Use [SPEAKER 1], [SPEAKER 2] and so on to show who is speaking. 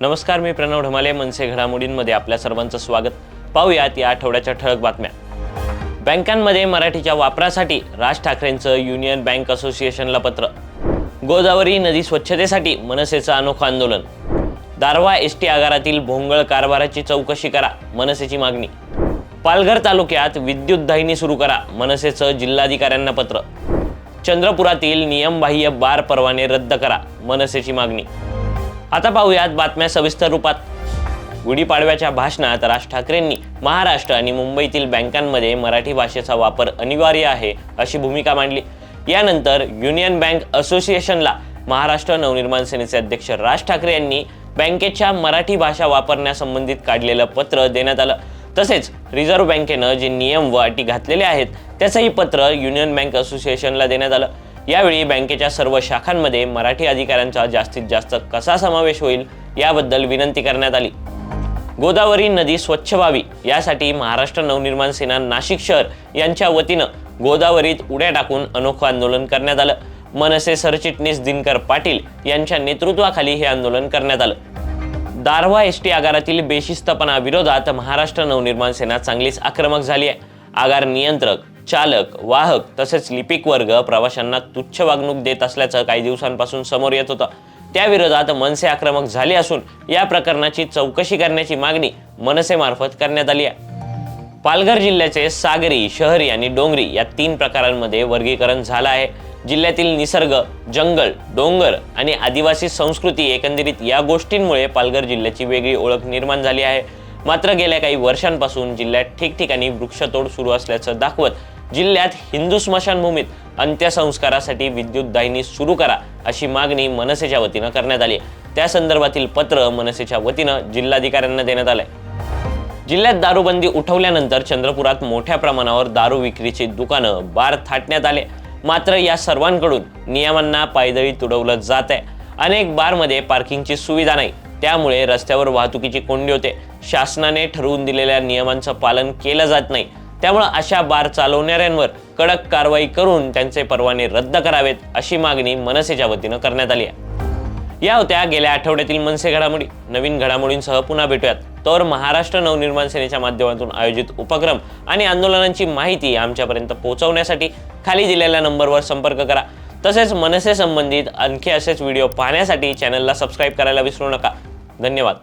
[SPEAKER 1] नमस्कार मी प्रणव ढमाले मनसे घडामोडींमध्ये आपल्या सर्वांचं स्वागत. पाहूयात या आठवड्याच्या ठळक बातम्या. बँकांमध्ये मराठीच्या वापरासाठी राज ठाकरेंचं युनियन बँक असोसिएशनला पत्र. गोदावरी नदी स्वच्छतेसाठी मनसेचं अनोखं आंदोलन. दारवा एस टी आगारातील भोंगळ कारभाराची चौकशी करा मनसेची मागणी. पालघर तालुक्यात विद्युत दाहिनी सुरू करा मनसेचं जिल्हाधिकाऱ्यांना पत्र. चंद्रपुरातील नियमबाह्य बार परवाने रद्द करा मनसेची मागणी. आता पाहूयात बातम्या सविस्तर रूपात. गुढीपाडव्याच्या भाषणात राज ठाकरेंनी महाराष्ट्र आणि मुंबईतील बँकांमध्ये मराठी भाषेचा वापर अनिवार्य आहे अशी भूमिका मांडली. यानंतर युनियन बँक असोसिएशनला महाराष्ट्र नवनिर्माण सेनेचे अध्यक्ष राज ठाकरे यांनी बँकेच्या मराठी भाषा वापरण्यासंबंधित काढलेलं पत्र देण्यात आलं. तसेच रिझर्व्ह बँकेनं जे नियम व अटी घातलेले आहेत त्याचंही पत्र युनियन बँक असोसिएशनला देण्यात आलं. यावेळी बँकेच्या सर्व शाखांमध्ये मराठी अधिकाऱ्यांचा जास्तीत जास्त कसा समावेश होईल याबद्दल विनंती करण्यात आली. गोदावरी नदी स्वच्छ व्हावी यासाठी महाराष्ट्र नवनिर्माण सेना नाशिक शहर यांच्या वतीनं गोदावरीत उड्या टाकून अनोखं आंदोलन करण्यात आलं. मनसे सरचिटणीस दिनकर पाटील यांच्या नेतृत्वाखाली हे आंदोलन करण्यात आलं. दारव्हा एस टी आगारातील बेशिस्तपणा विरोधात महाराष्ट्र नवनिर्माण सेना चांगलीच आक्रमक झाली आहे. आगार नियंत्रक चालक वाहक तसेच लिपिक वर्ग प्रवाशांना तुच्छ वागणूक देत असल्याचं काही दिवसांपासून समोर येत होतं. त्याविरोधात मनसे आक्रमक झाले असून या प्रकरणाची चौकशी करण्याची मागणी मनसेमार्फत करण्यात आली आहे. पालघर जिल्ह्याचे सागरी शहरी आणि डोंगरी या तीन प्रकारांमध्ये वर्गीकरण झालं आहे. जिल्ह्यातील निसर्ग जंगल डोंगर आणि आदिवासी संस्कृती एकंदरीत या गोष्टींमुळे पालघर जिल्ह्याची वेगळी ओळख निर्माण झाली आहे. मात्र गेल्या काही वर्षांपासून जिल्ह्यात ठिकठिकाणी वृक्षतोड सुरू असल्याचं दाखवत जिल्ह्यात हिंदू स्मशानभूमीत अंत्यसंस्कारासाठी विद्युत दाहिनी सुरू करा अशी मागणी मनसेच्या वतीनं करण्यात आली. आहे त्या संदर्भातील पत्र मनसेच्या वतीनं जिल्हाधिकाऱ्यांना देण्यात आलंय. जिल्ह्यात दारूबंदी उठवल्यानंतर चंद्रपुरात मोठ्या प्रमाणावर दारू विक्रीची दुकानं बार थाटण्यात आले. मात्र या सर्वांकडून नियमांना पायदळी तुडवलं जात आहे. अनेक बारमध्ये पार्किंगची सुविधा नाही. त्यामुळे रस्त्यावर वाहतुकीची कोंडी होते. शासनाने ठरवून दिलेल्या नियमांचं पालन केलं जात नाही. त्यामुळं अशा बार चालवणाऱ्यांवर कडक कारवाई करून त्यांचे परवाने रद्द करावेत अशी मागणी मनसेच्या वतीनं करण्यात आली आहे. या होत्या गेल्या आठवड्यातील मनसे घडामोडी. नवीन घडामोडींसह पुन्हा भेटूयात. तर महाराष्ट्र नवनिर्माण सेनेच्या माध्यमातून आयोजित उपक्रम आणि आंदोलनांची माहिती आमच्यापर्यंत पोहोचवण्यासाठी खाली दिलेल्या नंबरवर संपर्क करा. तसेच मनसे संबंधित आणखी असेच व्हिडिओ पाहण्यासाठी चॅनलला सबस्क्राईब करायला विसरू नका. धन्यवाद.